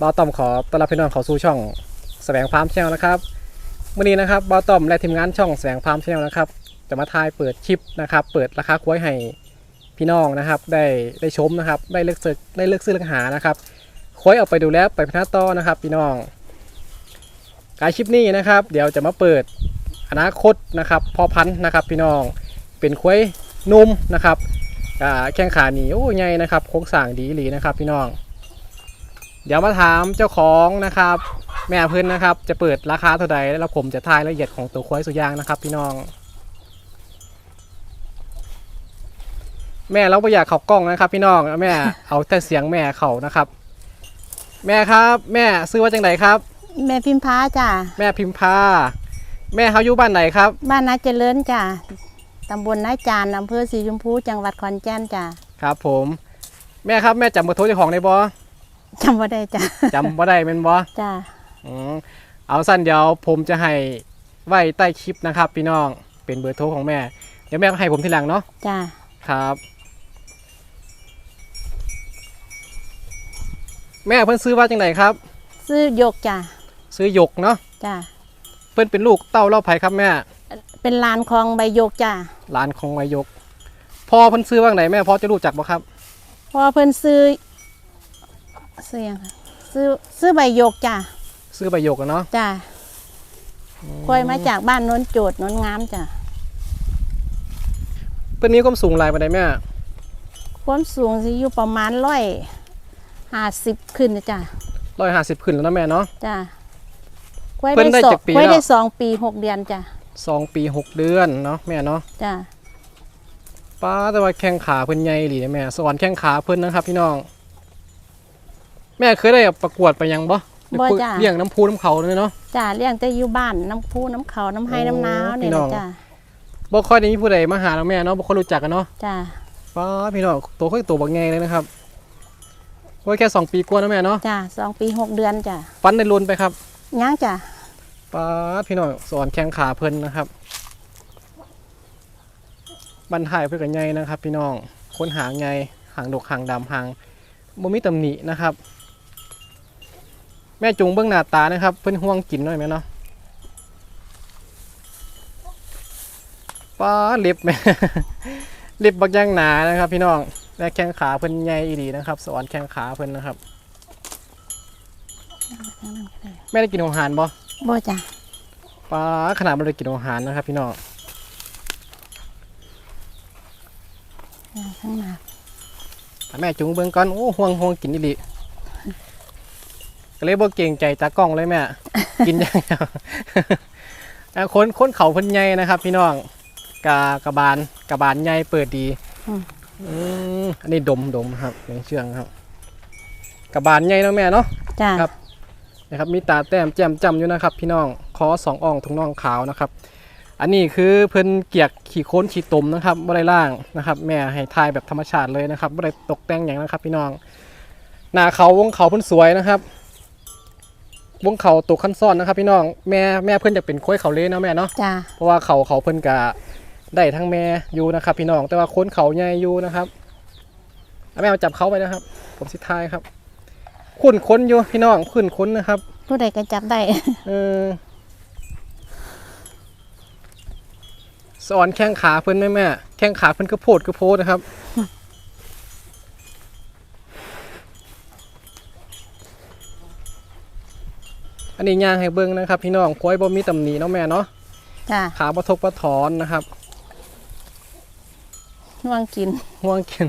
บาต้อมขอต้อนรับพี่น้องเข้าสู่ช่องแสวงฟาร์มชแนลนะครับวันนี้นะครับบาต้อมและทีมงานช่องแสวงฟาร์มชแนลนะครับ จะมาทายเปิดคลิปนะครับ เปิดราคากล้ยให้พี่น้องนะครับ ได้ได้ชมนะครับ ได้เลือกซื้อได้เลือกซื้อเลือกหานะครับคล้ยเอาไปดูแลไปพัฒนาต่อนะครับ พี่น้อง การคลิปนี้นะครับ เดี๋ยวจะมาเปิดอนาคตนะครับพอพันธุ์นะครับ พี่น้องเป็นคล้ยนุ่มนะครับแข้งขาหนีโอ้ใหญ่นะครับโครงสางดีอีหลีนะครับ พี่น้อง เดี๋ยวมาถามเจ้าของนะครับ แม่เพิ่นนะครับ จะเปิดราคาเท่าใดแล้วผมจะทายรายละเอียดของตัวควายสุยางนะครับพี่น้อง แม่เราไม่อยากเข้ากล้องนะครับ พี่น้องแม่เอาแต่เสียงแม่เขานะครับ แม่ครับ แม่ซื้อว่าจังไดครับ แม่พิมพาจ้ะแม่พิมพาแม่เขาอยู่บ้านไหนครับบ้านนาเจริญจ้ะตำบลนาจานอำเภอสีชมพูจังหวัดขอนแก่นจ้ะครับผม แม่ครับแม่จำเบอร์โทรเจ้าของได้บ่ จำว่าได้จ้ะจำบ่ได้เป็นบ่จ้ะอืมเอาสั้นเดี๋ยวผมจะให้ไว้ใต้คลิปนะครับ พี่น้องเป็นเบอร์โทรของแม่ เดี๋ยวแม่ก็ให้ผมทีหลังเนาะจ้ะครับ แม่เพิ่นซื้อว่าจังไหนครับ ซื้อหยกจ้ะซื้อหยกเนาะจ้ะเพิ่นเป็นลูกเต้าเล่าไผ่ครับแม่ เป็นลานคลองใบหยกจ้ะหลานของวายกพ่อเพิ่นซื้อว่าจังไหนแม่พ่อจะรู้จักบ่ครับเพราะว่าเพิ่นซื้อ ซื้อหยังคะซื้อซื้อใบหยกจ้ะซื้อใบหยกอะเนาะจ้ะคอยมาจากบ้านโน้นโจดโน้นงามจ้ะเพิ่นมีความสูงหลายปานใดแม่ความสูงสิอยู่ประมาณร้อยห้าสิบขึ้นนะจ้ะ150ขึ้นแล้วเนาะแม่เนาะจ้ะคอยเพิ่นได้สองจักปีคอยแล้วได้สองปีหกเดือนจ้ะสองปีหกเดือนเนาะแม่เนาะจ้ะป้าแต่ว่าแข้งขาเพิ่นใหญ่หลีนะแม่สอนแข้งขาเพิ่นนะครับพี่น้อง แม่เคยได้ประกวดไปยังบ่บ่จ้ะ เลี้ยงน้ำพูน้ำเขาเลยเนาะ จ้าเลี้ยงแต่อยู่บ้านน้ำพุน้ำเขาน้ำไห้โอ้น้ำน้าวพี่เนี่ยน้องนะจ้าบ่ค่อยได้มีผู้ใดมาหาเราแม่เนาะบ่ค่อยรู้จักกันเนาะจ้าป้าพี่น้องตัวค่อยตัวบักใหญ่เลยนะครับโอ้ยแค่สองปีกว่านะแม่เนาะจ้าสองปีหกเดือนจ้าฟันได้ลุนไปครับย่างจ้าป้าพี่น้องสอนแข้งขาเพิ่นนะครับบันทายเพื่อกันใหญ่นะครับ พี่น้องค้นหางใหญ่หางดกหางดำหางบ่มีตำหนินะครับ แม่จุงเบื้องหน้าตานะครับ เพิ่นห่วงกินหน่อยไหมเนาะป้าเล็บแม่เล็บบักย่างหนานะครับ พี่น้องและแข้งขาเพิ่นใหญ่อีดีนะครับ สอนแข้งขาเพิ่นนะครับ แม่ได้กินอาหารบ่บ่จ้าป้าขนาดไม่ได้กินอาหารนะครับ พี่น้องย่างข้างหน้าแม่จุงเบิ่งก่อนโอ้ห่วงห่วงกินอีหลี ก็เลยบ่เก่งใจตากล้องเลยแม่ กินอย่างเดียวอะคนคนเขาเพิ่นใหญ่นะครับ พี่น้องกากระบาลกระบาลใหญ่เปิดดีอืมอันนี้ดมดมครับในเชื่องครับ กระบาลใหญ่เนาะแม่เนาะจ้าครับนะครับมีตาแต้มแจ่มจำอยู่นะครับ พี่น้องคอสองอ่องทุงน่องขาวนะครับ อันนี้คือเพิ่นเกียกขี่โค้นขี่ตมนะครับบ่ได้ล่างนะครับ แม่ให้ทายแบบธรรมชาติเลยนะครับบ่ได้ตกแต่งอย่างนะครับ พี่น้องหน้าเขาวงเขาเพิ่นสวยนะครับ วงเขาตกขั้นซ้อนนะครับพี่น้องแม่แม่เพิ่นจะเป็นค้อยเขาเลยเนาะแม่เนาะจ้าเพราะว่าเขาเขาเพิ่นกะได้ทั้งแม่อยู่นะครับ พี่น้องแต่ว่าโค้นเขาใหญ่อยู่นะครับเอาแม่มาจับเขาไปนะครับ ผมสิทายครับขุ่นค้นอยู่พี่น้องขุ่นค้นนะครับผู้ใดก็จับได้เออสอนแข้งขาเพิ่นแม่แม่แข้งขาเพิ่นก็โพดก็โพดนะครับ อันนี้ย่างให้เบิ่งนะครับ พี่น้องควายบ่มีตำหนิเนาะแม่เนาะจ้าขาบ่ทกบ่ถอนนะครับห่วงกินห่วงกิน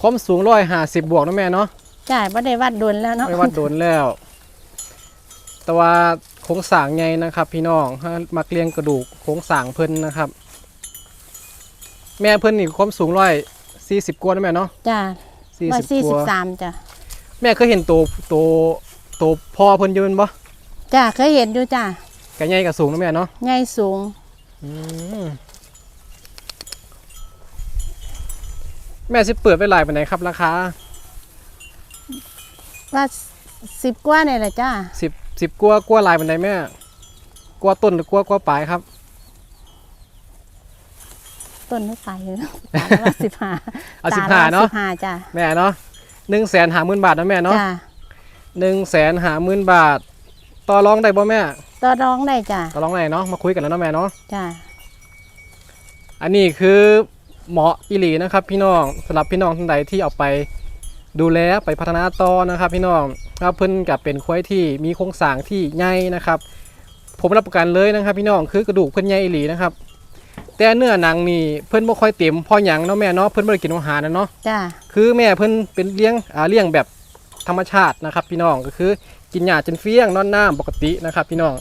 ความสูงร้อยห้าสิบบวกเนาะแม่เนาะจ้าบ่ได้วัดโดนแล้วเนาะไม่วัดโดนแล้ว แต่ว่าโครงสร้างใหญ่นะครับ พี่น้องถ้ามักเรียงกระดูกโครงสร้างเพิ่นนะครับ แม่เพิ่นนี่ความสูงร้อยสี่สิบกว่านะแม่เนาะจ้าสี่ร้อยสิบสี่กสิบว่าสามจ้า แม่เคยเห็นตัวตัวตัวพ่อเพิ่นอยืนบ่จ้าเคยเห็นอยู่จ้ากะใหญ่กะสูงนะแม่เนาะใหญ่สูง อืมแม่สิเปิดไว้หลายปานไหนครับ ราคาว่าสิบกว่าเนี่ยแหละจ้าสิบสิบกว่ากว่าหลายปานใดแม่กว่าต้นหรือกว่ากว่าปลายครับ ต้นไม่ไปเลยนะตาละว่าสิบห้าเอาสิบห้าเนาะสิบห้าจ้าแม่เนาะ หนึ่งแสนหาหมื่นบาทนะแม่เนาะจ้าหนึ่งแสนหาหมื่นบาท ต่อรองได้บ่แม่ ต่อรองได้จ้าต่อรองได้เนาะ มาคุยกันแล้วเนาะแม่เนาะ จ้าอันนี้คือเหมาะอิหลีนะครับ พี่น้องสำหรับพี่น้องท่านใดที่เอาไปดูแลไปพัฒนาต่อนะครับ พี่น้องครับเพิ่นกับเป็นควายที่มีโครงสร้างที่ใหญ่นะครับ ผมรับประกันเลยนะครับ พี่น้องคือกระดูกเพิ่นใหญ่อิหลีนะครับ แต่เนื้อหนังนี่เพิ่นบ่ค่อยเต็มเพอหยังเนาะแม่เนาะเพิ่นบ่ได้กินอาหารนะเนาะจ้าคือแม่เพิ่นเป็นเลี้ยงอ่าเลี้ยงแบบธรรมชาตินะครับ พี่น้องก็คือกินหญ้าจนเฟี้ยงนอนน้ำปกตินะครับ พี่น้อง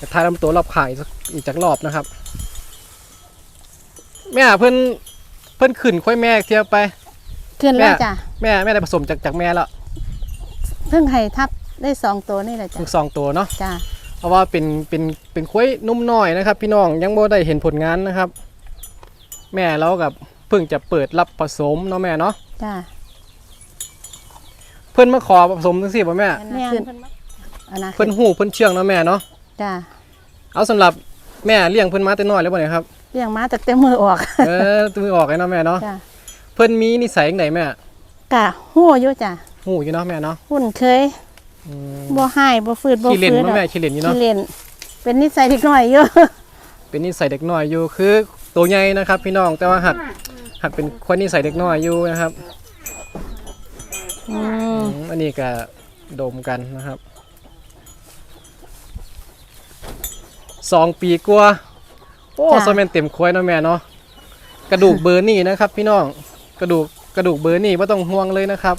จะทายลำตัวรอบขายสักอีกจากรอบนะครับ แม่เพิ่นเพิ่นขึ้นค่อยแม่เทียบไป ขึ้นแล้วแม่จ้าแม่แม่ได้ผสมจากจากแม่แล้วเพิ่งให้ทับ ได้สองตัวนี่แหละจ้าทั้งสองตัวเนาะจ้าเพราะว่าเป็นเป็นเป็นควายนุ่มน้อยนะครับ พี่น้องยังบ่ได้เห็นผลงานนะครับ แม่เรากับเพิ่งจะเปิดรับผสมเนาะแม่เนาะจ้าเพิ่นมาขอผสมจังซี่บ่แม่แม่ขึ้นอันนั้นเพิ่นหูเพิ่นเชื่องเนาะแม่เนาะจ้าเอาสำหรับแม่เลี้ยงเพิ่นมาแต่น้อยแล้วบ่เนี่ยครับ เลี้ยงมาจากเต็มมือออกเออตัวมือออกไอ้เนาะแม่เนาะจ้าเพิ่นมีนิสัยจังไดแม่กะหัวอยู่จ้าหูอยู่เนาะแม่เนาะ หุ่นเคย อืมบ่ให้บ่ฟืดบ่ขี้เล่นฟื้นเนาะแม่ขี้เล่นอยู่เนาะขี้เล่น เป็นนิสัยเด็กน้อยอยู่เป็นนิสัยเด็กน้อยอยู่คือตัวใหญ่นะครับ พี่น้องแต่ว่าหักหักเป็นคนนิสัยเด็กน้อยอยู่นะครับอืมอืมอันนี้ก็ดมกันนะครับสองปีกว่าโอ้สมัยเต็มควายเนาะแม่เนาะกระดูกเบอร์นี่นะครับ พี่น้องกระดูกกระดูกเบอร์นี่ไม่ต้องห่วงเลยนะครับ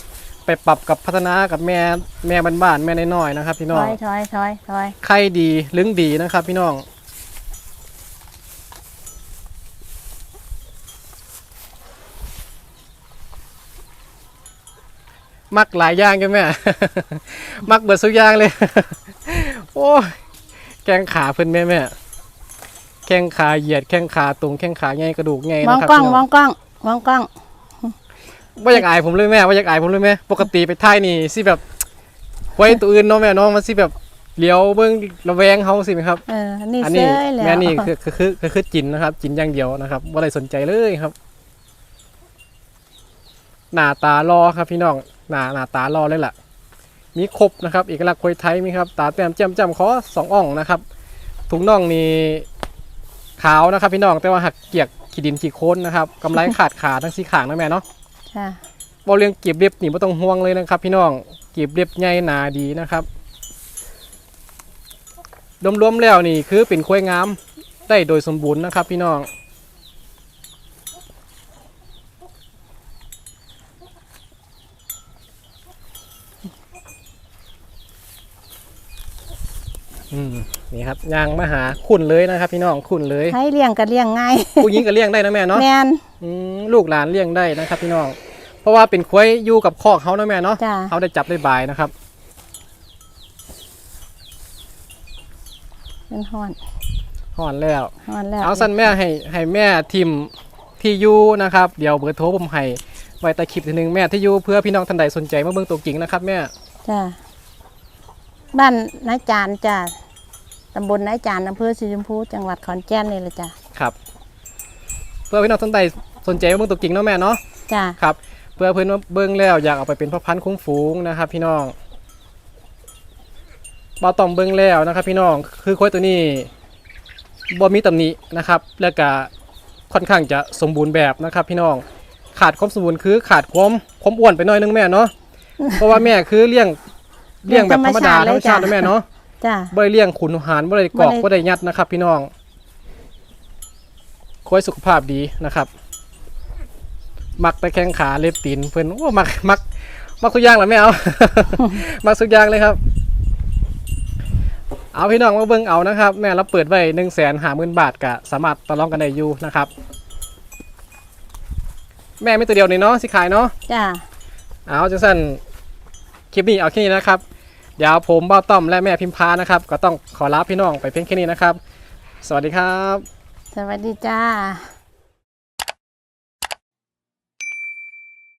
ไปปรับกับพัฒนากับแม่แม่บ้านๆแม่น้อยๆนะครับ พี่ถน้องอยถอยถอยถอยไข่ดีลึงดีนะครับ พี่น้อง มักหลายอย่างกันแม่ มักเบิดสุกอย่างเลย โอ้ยแข้งขาเพิ่นแม่แม่แข้งขาเหยียดแข้งขาตรงแข้งขาใหญ่กระดูกใหญ่มองนะครับกล้องพี่มน้อองงกล้องมองกล้อง ว่าอยากอายผมเลยแม่ว่าอยากอายผมเลยแม่ปกติไปท่ายนี่สิแบบไว้ตัวอื่นเนาะแม่เนาะมันสิแบบเลี้ยวเบิ่งระแวงเฮาสิไหมครับเออนี่อันเซนี้ยแล้วแม่นี่คือคือคือคือคือจินนะครับ จินอย่างเดียวนะครับว่าอะไรสนใจเลยครับ หน้าตารอครับ พี่น้องหน้าหน้าตารอเลยล่ะ มีครบนะครับเอกลักษณ์คนไทยมีครับ ตาแต้มแจ่มจำคอสองอ่องนะครับถุงน่องนี่ขาวนะครับ พี่น้องแต่ว่าหักเกียกขีดินขีโค้นนะครับกำไรขาดขาทั้งสีขางนะแม่เนาะ จ้าบอเรียงเก็บเรียบนี่ไม่ต้องห่วงเลยนะครับ พี่น้องเก็บเรียบใหญ่หนาดีนะครับรวมๆแล้วนี่คือเป็นควยงามได้โดยสมบูรณ์นะครับ พี่น้อง นี่ครับยางมาหาขุนเลยนะครับ พี่น้องขุนเลยให้เลี้ยงก็เลี้ยงง่ายผู้หญิงก็เลี้ยงได้นะแม่เนาะแมนอืมลูกหลานเลี้ยงได้นะครับ พี่น้อง เพราะว่าเป็นควายอยู่กับคอกเขานะแม่เนาะจ้าเขาได้จับได้บายนะครับเป็นฮอนห่อนแล้วฮอนแล้วเอาสั้นแม่ให้ให้แม่ทิมที่อยูนะครับ เดี๋ยวเบอร์โทรผมให้ไว้ใต้คลิปทีหนึงแม่ที่อยูเพื่อพี่น้องท่านใดสนใจมาเบิ่งตัวจริงนะครับ แม่จ้า บ้านนายจานจ้าตำบลนายจานอำเภอสีชมพูจังหวัดขอนแก่นนี่แหละจ้าครับ เพื่อพี่น้องท่านใดสนใจมาเบิ่งตัวจริงเนาะแม่เนาะจ้าครับ เพื่อเพื่อนมาเบิ่งแล้วอยากเอาไปเป็นพ่อพันธุ์คุ้งฝูงนะครับ พี่น้องบอต่อมเบิ่งแล้วนะครับ พี่น้องคือควายตัวนี้บ่มีตำหนินะครับ แล้วก็ค่อนข้างจะสมบูรณ์แบบนะครับ พี่น้องขาดความสมบูรณ์คือขาดความความอ้วนไปหน่อยนึงแม่เนาะเพราะว่าแม่คือเลี้ยง เลี้ยงแบบธรรมดาธรรมชาตินะแม่เนาะจ้าบ่ได้เลี้ยงขุนหารบ่ได้กรอกบ่ได้บ่ได้ยัดนะครับ พี่น้องควายสุขภาพดีนะครับ มักไปแข้งขาเล็บตีนเพิ่นโอ้มักมักมักทุกอย่างแหละไม่เอามักทุกอย่างเลยครับ เอาพี่น้องมาเบิ่งเอานะครับ แม่เราเปิดไว้หนึ่งแสนหาหมื่นบาทกะสามารถต่อรองกันได้อยู่นะครับ แม่ไม่ตัวเดียวนี่เนาะสิขายเนาะจ้าเอาจังสั้น คลิปนี้เอาแค่นี้นะครับ เดี๋ยวผมบ้าต้อมและแม่พิมพานะครับ ก็ต้องขอลาพี่น้องไปเพียงแค่นี้นะครับ สวัสดีครับ สวัสดีจ้า